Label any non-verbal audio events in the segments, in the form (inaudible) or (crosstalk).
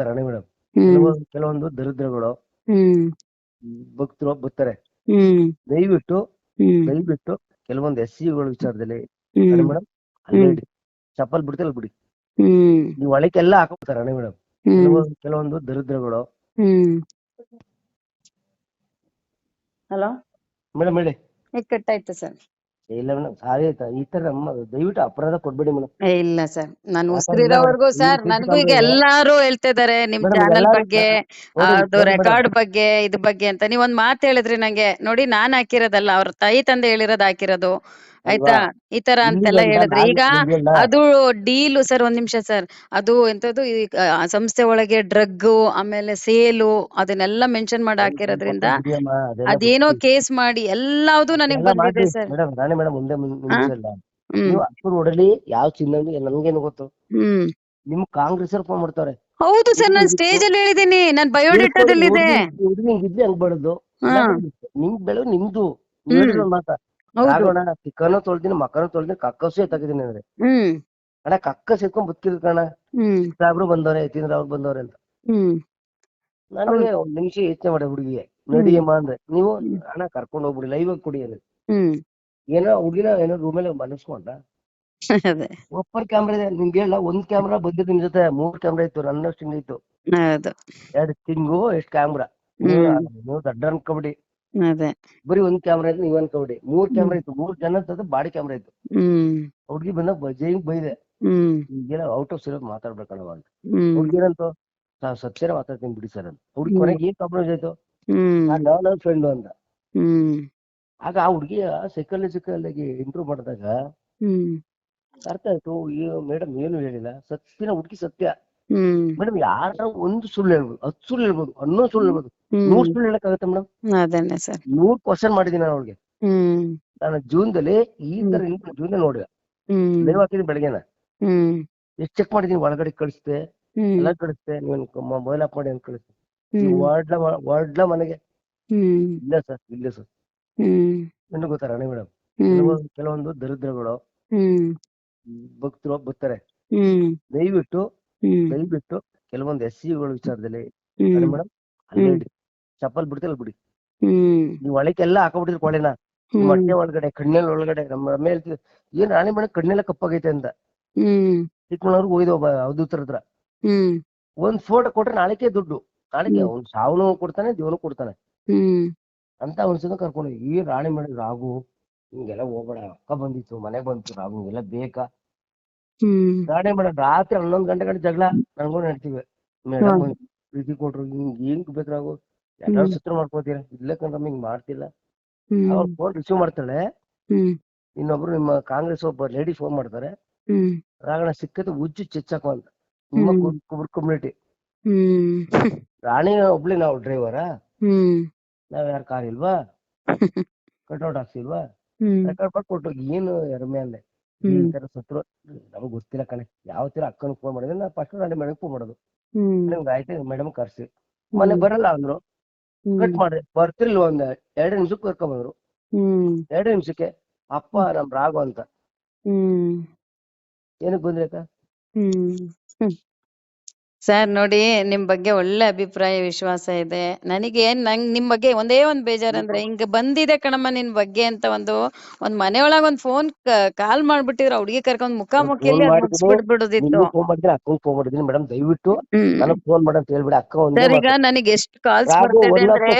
ರಾಣಿ madam. ಕೆಲವೊಂದು ಕೆಲವೊಂದು ದರಿದ್ರಗಳು ಭಕ್ತರು ಬರ್ತಾರೆ. ದಯವಿಟ್ಟು ದಯವಿಟ್ಟು ಕೆಲವೊಂದು ಎಸ್ ಸಿಗಳ ವಿಚಾರದಲ್ಲಿ ಮೇಡಮ್. ಅಲ್ಲೇ ಇಡಿ ಚಪ್ಪಲ್ ಬಿಡ್ತಿಲ್ಲ ಬಿಡಿ ಹ್ಮ್. ನೀವು ಒಳಕ್ಕೆಲ್ಲ ಹಾಕೋತಾರೆ ರಾಣಿ ಮೇಡಮ್. ಕೆಲವೊಂದು ಕೆಲವೊಂದು ದರಿದ್ರಗಳು. ಹ್ಮ್. ಹಲೋ? ಮೇಡಮ್ ಹೇಳಿ. ಕಟ್ ಆಯ್ತು ಸರ್. ಇಲ್ಲ ಮೇಡಮ್ ಸಾರಿ ಆಯ್ತಾ? ಈ ತರ ನಮ್ಮ ದಯವಿಟ್ಟು ಅಪರಾಧ ಕೊಡ್ಬೇಡಿ ಮೇಡಮ್ ಏ ಇಲ್ಲ ಸರ್. ನಾನು ಉಸಿರಿರೋವರೆಗೂ ಸರ್ ನನಗೂ ಈಗ ಎಲ್ಲಾರು ಹೇಳ್ತಾ ಹೇಳ್ತಿದಾರೆ ನಿಮ್ Madam, ಚಾನಲ್ ಎಲ್ಲಾರು ಬಗ್ಗೆ ನೋಡಿ, ಅದು ರೆಕಾರ್ಡ್ ಬಗ್ಗೆ ಇದ್ ಬಗ್ಗೆ ಅಂತ. ನೀವ್ ಒಂದ್ ಮಾತ್ ಹೇಳಿದ್ರಿ ನಂಗೆ. ನೋಡಿ ನಾನ್ ಹಾಕಿರೋದಲ್ಲ ಅವ್ರ ತಾಯಿ ತಂದೆ ಹೇಳಿರೋದ್ ಹಾಕಿರೋದು. ಆಯ್ತಾ? ಈ ತರ ಅಂತೆಲ್ಲ ಹೇಳಿದ್ರೆ. ಈಗ ಅದು ಡೀಲು ಸರ್ ಒಂದ್ ನಿಮಿಷ ಸರ್. ಅದು ಎಂತದ್ದು ಈ ಆ, ಸಂಸ್ಥೆ ಒಳಗೆ ಡ್ರಗ್ ಆಮೇಲೆ ಸೇಲು ಅದನ್ನೆಲ್ಲ ಮೆನ್ಷನ್ ಮಾಡಿ ಹಾಕಿರೋದ್ರಿಂದ ಅದೇನೋ ಕೇಸ್ ಮಾಡಿ ಎಲ್ಲಾವುದು ನನಗ್ ಬಂದಿದೆ ಸರ್. ಮೇಡಮ್ ರಾಣಿ ಮೇಡಮ್ ಮುಂದೆ ಮುಂದೆ ನಿಮಿಷ ಇಲ್ಲ ಹ್ಮ್. ನೀವು ಹೊಡಲಿ ಯಾವ ಚಿನ್ನ ನನ್ಗೇನು ಗೊತ್ತು? ಹ್ಮ್. ನಿಮ್ ಕಾಂಗ್ರೆಸ್ ಫೋನ್ ಮಾಡ್ತಾರೆ. ಹೌದು ಸರ್ ನಾನ್ ಸ್ಟೇಜ್ ಅಲ್ಲಿ ಹೇಳಿದೀನಿ. ನನ್ ಬಯೋಡೇಟಾದಲ್ಲಿದೆ ಹುಡುಗಿ ಇದ್ಲಿ ಹಂಗ್ ಬಡದು ಹಾ. ನಿಮ್ ಬೆಳೆ ನಿಮ್ದು. ಹ್ಮ್. ಹೇಳಿರೋ ಮಾತ. ರಾಘವಣ್ಣ ಚಿಕ್ಕನು ತೊಳ್ದಿನಿ ಮಕ್ಕನು ತೊಳ್ದಿನಿ ಕಕ್ಕಸು ಎತ್ತಾಕಿದೀನಿ ಅಂದ್ರೆ. ಹ್ಮ್. ಅಣ್ಣ ಕಕ್ಕ ಸಿಕ್ಕೊಂಡ್ ಬದುಕಿದ್ರು ಕಣ ಹ್ಮ್. ಸಾಬ್ರು ಬಂದವ್ರೆ ಯತೀಂದ್ರ ಅವ್ರು ಬಂದವ್ರೆ ಅಂತ. ಹ್ಮ್. ನನಗೆ ಒಂದ್ ನಿಮಿಷ ಯೋಚನೆ ಮಾಡ ಹುಡುಗಿಗೆ. ನಡಿಯಮ್ಮ ಅಂದ್ರೆ. ನೀವು ಅಣ್ಣ ಕರ್ಕೊಂಡು ಹೋಗ್ಬಿಡಿ ಲೈವ್ ಆಗಿ ಕುಡಿ ಅಂದ್ರೆ. ಹ್ಮ್. ಏನೋ ಹುಡುಗಿನ ಏನೋ ರೂಮಲ್ಲಿ ಮನಸ್ಕೊಂಡ. (laughs) ಅದೇ. ಒಪ್ಪರ್ ಕ್ಯಾಮ್ರಾ ಇದೆ. ನಿಮ್ಗೆ ಹೇಳ ಒಂದ್ ಕ್ಯಾಮ್ರಾ ಬಂದಿದ್ದು ನಿಮ್ ಜೊತೆ ಮೂರ್ ಕ್ಯಾಮ್ರಾ ಇತ್ತು ನನ್ನಷ್ಟು ಸ್ಟಿಂಗ್ ಇತ್ತು. ಹೌದು. ಎರಡ್ ತಿಂಗು ಎಷ್ಟ್ ಕ್ಯಾಮ್ರಾ ನೀವು ದಡ್ಡ ಅನ್ಕೊಬಿಡಿ. ಅದೇ. ಬರೀ ಒಂದ್ ಕ್ಯಾಮ್ರಾ ಇತ್ತು ನೀವ್ ಕೌಡಿ ಮೂರ್ ಕ್ಯಾಮ್ರಾ ಇತ್ತು ಮೂರ್ ಜನ ಬಾಡಿ ಕ್ಯಾಮ್ರಾ ಇತ್ತು. ಹುಡ್ಗಿ ಬಂದ ಬಂದಾಗ ಜೈನ್ ಬೈದೆ. ಹ್ಮ್. ಈಗೆಲ್ಲ ಔಟ್ ಆಫ್ ಸಿರೋದ್ ಮಾತಾಡ್ಬೇಕಲ್ಲ ಅಂತ ನಾವ್ ಸತ್ಯರ ಮಾತಾಡ್ತೀನಿ ಬಿಡಿ ಸರ್ ಅಂತ ಹುಡುಗಿ ಕೊನೆಗೆ ಏನ್ ಕಾಂಪ್ರಮೈಸ್ ಆಯ್ತು? ನಾನ್ ನಾನು ಫ್ರೆಂಡ್ ಅಂತ ಹ್ಮ್. ಆಗ ಆ ಹುಡ್ಗಿಯ ಸೈಕಾಲಜಿಕಲ್ ಆಗಿ ಇಂಪ್ರೂವ್ ಮಾಡಿದಾಗ ಅರ್ಥ ಆಯ್ತು ಮೇಡಮ್ ಏನು ಹೇಳಿಲ್ಲ. ಸತ್ಯನ ಹುಡ್ಗಿ ಸತ್ಯ. ಮೇಡಮ್ ಯಾರ ಒಂದು ಸುಳ್ಳು ಹೇಳ್ಬೋದು ಹತ್ತು ಸುಳ್ಳು ಹೇಳ್ಬೋದು ಹನ್ನೊಂದು ಸುಳ್ಳು ಹೇಳ್ಬೋದು ನೂರು ಸುಳ್ಳು ಹೇಳಕ್ಕಾಗತ್ತೆ ಮೇಡಮ್? ಅದನ್ನೇ ಸರ್. ನೂರ್ ಕ್ವಶನ್ ಮಾಡಿದೀನಿ ನಾನು ಅವ್ಳಿಗೆ. ನಾನು ದಲ್ಲಿ ಈ ತರ ಜೂನ್ ನೋಡಿದೆ. ಲೈವ್ ಹಾಕಿದೀನಿ ಬೆಳಗ್ಗೆನ. ಎಷ್ಟ್ ಚೆಕ್ ಮಾಡಿದೀನಿ ಒಳಗಡೆ ಕಳಿಸ್ದೆ ಎಲ್ಲ ಕಳಿಸ್ದೆ ನೀವು ಮೊಬೈಲ್ ಆಫ್ ಮಾಡಿ ಅಂತ ಕಳಿಸ್ದೆ. ವಾರ್ಡ್ಲ ವರ್ಡ್ಲ ವರ್ಡ್ಲ ಮನೆಗೆ. ಇಲ್ಲ ಸರ್ ಇಲ್ಲ ಸರ್. ನನಗೆ ಗೊತ್ತಾರ ಅಣ್ಣ ರಾಣಿ ಮೇಡಮ್ ಕೆಲವೊಂದು ದರಿದ್ರಗಳು ಹ್ಮ್. ಭಕ್ತರು ಬರ್ತಾರೆ. ದಯವಿಟ್ಟು ದಯವಿಟ್ಟು ಕೆಲವೊಂದು ಎಸ್ ಸಿಗಳ ವಿಚಾರದಲ್ಲಿ ಮೇಡಮ್ ಚಪ್ಪಲ್ ಬಿಡ್ತಿಲ್ಲ ಬಿಡಿ. ನೀವು ಒಳಕ್ಕೆಲ್ಲ ಹಾಕೊಬಿಟ್ಟಿದ್ರು ಕೊಳೆನ. ಮಣ್ಣೆ ಒಳಗಡೆ ಕಣ್ಣೆಲ್ಲ ಒಳಗಡೆ ನಮ್ಮ ಹೇಳ್ತಿದ್ರು ಏನ್ ರಾಣಿ ಮೇಡಮ್ ಕಣ್ಣೆಲ್ಲ ಕಪ್ಪಾಗೈತೆ ಅಂತ ಚಿಕ್ಕಮಗಳೂರ್ಗೆ ಹೋಯ್ದು ಒಬ್ಬ ಅವಧೂತರ ಹತ್ರ. ಒಂದ್ ಫೋಟೋ ಕೊಟ್ರೆ ನಾಳೆಕೆ ದುಡ್ಡು. ನಾಳೆಗೆ ಅವ್ನ್ ಸಾವನು ಕೊಡ್ತಾನೆ ದೇವನು ಕೊಡ್ತಾನೆ. ಹ್ಮ್. ಅಂತ ಒಂದ್ಸಲ ಕರ್ಕೊಂಡು ಈ ರಾಣಿ ಮೇಡಮ್ ರಾಗು ಹಿಂಗೆಲ್ಲ ಹೋಗ್ಬೇಡ ಅಕ್ಕ ಬಂದಿತ್ತು ಮನೆಗ್ ಬಂತು ರಾಗು ಹಿಂಗೆಲ್ಲ ಬೇಕಾ? ರಾಣಿ ಮೇಡಮ್ ರಾತ್ರಿ ಹನ್ನೊಂದ್ ಗಂಟೆ ಗಂಟೆ ಜಗಳ ನನಗೂ ನಡ್ತೀವಿ ಮೇಡಮ್ ಪ್ರೀತಿ ಕೊಟ್ರು ಹಿಂಗ್ ಹೆಂಗ್ ಬೇಕಾಗು ಎಲ್ಲಾರು. ಚಿತ್ರ ಮಾಡ್ಕೋತೀರ? ಇಲ್ಲೇ ಕಂಡ್ರಮ್ಮ ಹಿಂಗ್ ಮಾಡ್ತಿಲ್ಲ. ಅವ್ರ ಫೋನ್ ರಿಸೀವ್ ಮಾಡ್ತಾಳೆ. ಇನ್ನೊಬ್ರು ನಿಮ್ಮ ಕಾಂಗ್ರೆಸ್ ಒಬ್ಬ ಲೇಡಿ ಫೋನ್ ಮಾಡ್ತಾರೆ. ರಾಗಣ ಸಿಕ್ಕತ್ತೆ ಉಜ್ಜು ಚೆಚ್ಚಾಕೋ ಅಂತ. ನಿಮ್ಮ ಕುಬ್ರ ಕಮ್ಯುನಿಟಿ ರಾಣಿ ಒಬ್ಳಿ ನಾವು ಡ್ರೈವರ ನಾವ್ ಯಾರ ಕಾರ್ ಇಲ್ವಾ? (laughs) ಕಟ್ಔಟ್ ಹಾಕ್ಸಿಲ್ವಾ? ರೆಕಾರ್ಡ್ ಕೊಟ್ಟು ಏನು ಎರಮೆ ಅಂದೆ ಈ ತರ ಸತ್ರು ನಮಗ್ ಗೊತ್ತಿಲ್ಲ ಕಣೆ. ಯಾವ ತರ ಅಕ್ಕನ ಫೋನ್ ಮಾಡಿದ್ರೆ. ನಾ ಫಸ್ಟ್ ನಾನು ಮೇಡಮ್ ಫೋನ್ ಮಾಡೋದು. ಹ್ಮ್. ನಿಮ್ಗೆ ಆಯ್ತು ಮೇಡಮ್ ಕರ್ಸಿ. ಮನೆ ಬರಲ್ಲ ಅಂದ್ರು. ಕಟ್ ಮಾಡ್ರಿ ಬರ್ತಿರ್ಲಿಲ್ಲ ಒಂದ್ ಎರಡು ನಿಮಿಷಕ್ಕೆ ಕರ್ಕೊಂಡ್ ಬಂದ್ರು. ಹ್ಮ್. ಎರಡು ನಿಮಿಷಕ್ಕೆ ಅಪ್ಪ ನಮ್ ರಾಘು ಅಂತ. ಹ್ಮ್. ಏನಕ್ ಬಂದ್ರಿ ಅಕ್ಕ? ಸರ್ ನೋಡಿ ನಿಮ್ ಬಗ್ಗೆ ಒಳ್ಳೆ ಅಭಿಪ್ರಾಯ ವಿಶ್ವಾಸ ಇದೆ. ನನಗೆ ನಂಗ್ ನಿಮ್ ಬಗ್ಗೆ ಒಂದೇ ಒಂದ್ ಬೇಜಾರಂದ್ರೆ ಹಿಂಗ ಬಂದಿದೆ ಕಣಮ್ಮ ನಿನ್ ಬಗ್ಗೆ ಅಂತ ಒಂದು ಒಂದ್ ಮನೆಯೊಳಗ ಒಂದ್ ಫೋನ್ ಕಾಲ್ ಮಾಡ್ಬಿಟ್ಟಿದ್ರ ಹುಡುಗಿ ಕರ್ಕೊಂಡ್ ಮುಖಾಮುಖಿಯಲ್ಲಿ ಫೋನ್ ಮಾಡಿದೀನಿ ಮೇಡಮ್ ದಯವಿಟ್ಟು ನನಗ್ ಫೋನ್ ಮಾಡ ಅಂತ ಹೇಳ್ಬಿಡಿ. ಅಕ್ಕ ಸರ್ ಈಗ. ನನಗೆ ಎಷ್ಟು ಕಾಲ್ಸ್ ಬರ್ತಿದೆ ಅಂದ್ರೆ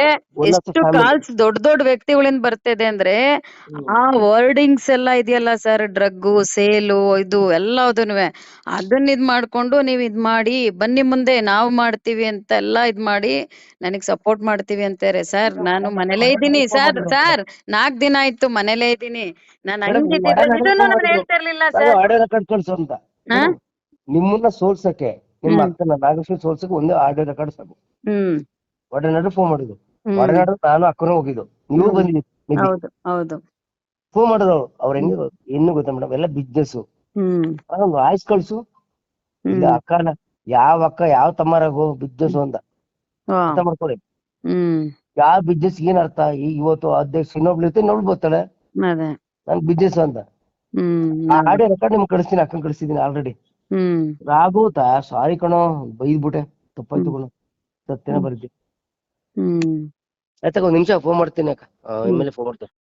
ಎಷ್ಟು ಕಾಲ್ಸ್ ದೊಡ್ಡ ದೊಡ್ಡ ವ್ಯಕ್ತಿಗಳಿಂದ ಬರ್ತಿದೆ ಅಂದ್ರೆ ಆ ವರ್ಡಿಂಗ್ಸ್ ಎಲ್ಲ ಇದೆಯಲ್ಲ ಸರ್ ಡ್ರಗ್ ಸೇಲು ಇದು ಎಲ್ಲ ಅದನ್ನ ಇದ್ ಮಾಡ್ಕೊಂಡು ನೀವ್ ಇದ್ ಮಾಡಿ ಬನ್ನಿ ಮುಂದೆ ನಾವು ಮಾಡ್ತೀವಿ ಅಂತ ಎಲ್ಲಾ ಇದ್ ಮಾಡಿ ನನಗ್ ಸಪೋರ್ಟ್ ಮಾಡ್ತೀವಿ ಅಂತಾರೆ ಸರ್ ನಾನು ಮನೇಲೆ ಇದ್ದೀನಿ ಸರ್ ಸರ್ ನಾಕ್ ದಿನ ಆಯ್ತು ಮನೇಲೆ ಇದ್ದೀನಿ. ನಾನ್ ಹೇಳ್ತಾ ಇರ್ಲಿಲ್ಲ ಸರ್ ನಿಮ್ಮನ್ನ ಸೋಲ್ಸಕ್ಕೆ ನಿಮ್ಮ. ಅಕ್ಕನ ನಾಗೇಶ್ವರಿ ಸೋಲ್ಸಕ್ಕೆ ಒಂದೇ ಆಡಿಯೋ ರೆಕಾರ್ಡ್ ಸಾಕು ಹ್ಮ್. ಒಡನಾಡು ಫೋನ್ ಮಾಡಿದ್ರು. ಒಡನಾಡು ನಾನು ಅಕ್ಕನ ಹೋಗಿದ್ದು. ನೀವು ಬಂದಿದ್ದೀನಿ ಹೌದು ಫೋನ್ ಮಾಡಿದ್ರು ಅವ್ರ. ಹೆಂಗ ಇನ್ನು ಗೊತ್ತಾ ಮೇಡಮ್ ಎಲ್ಲ ಬಿಸ್ನೆಸ್ ಹ್ಮ್. ಒಂದು ವಾಯ್ಸ್ ಕಳ್ಸು. ಇಲ್ಲ ಅಕ್ಕನ ಯಾವ ಅಕ್ಕ ಯಾವ ತಮ್ಮರಾಗ ಬಿಸ್ನೆಸ್ ವಾ. ಅರ್ಥ ಮಾಡ್ಕೊಳ್ಳಿ. ಹ್ಮ್. ಯಾವ ಬಿಸ್ನೆಸ್ ಏನ್ ಅರ್ಥ? ಈಗ ಇವತ್ತು ಅಧ್ಯಕ್ಷ ಇನ್ನೊಬ್ಳು ಇರ್ತೀನಿ ನೋಡ್ ಬರ್ತಾಳೆ ಅದೇ. ನನ್ ಬಿಸ್ನೆಸ್ ಅಂತ ಹ್ಮ್ ಆ. ಆಡಿಯೋ ರೆಕಾರ್ಡ್ ನಿಮ್ಗೆ ಕಳಿಸ್ತೀನಿ ಅಕ್ಕನ್ ಕಳಿಸಿದೀನಿ ಆಲ್ರೆಡಿ ಹ್ಮ್. ರಾಘೂತ ಸಾರಿ ಕಣೋ ಬೈದ್ಬಿಟ್ಟೆ ತಪ್ಪಾಯ್ತು. ಕಣ ಸತ್ಯನ ಬರ್ದಿ ಹ್ಮ್. ಆಯ್ತಾಗ ಒಂದ್ ನಿಮಿಷ ಫೋನ್ ಮಾಡ್ತೀನಿ ಅಕ್ಕ. ಇಮೇಲೆ ಫೋನ್ ಮಾಡ್ತಾರೆ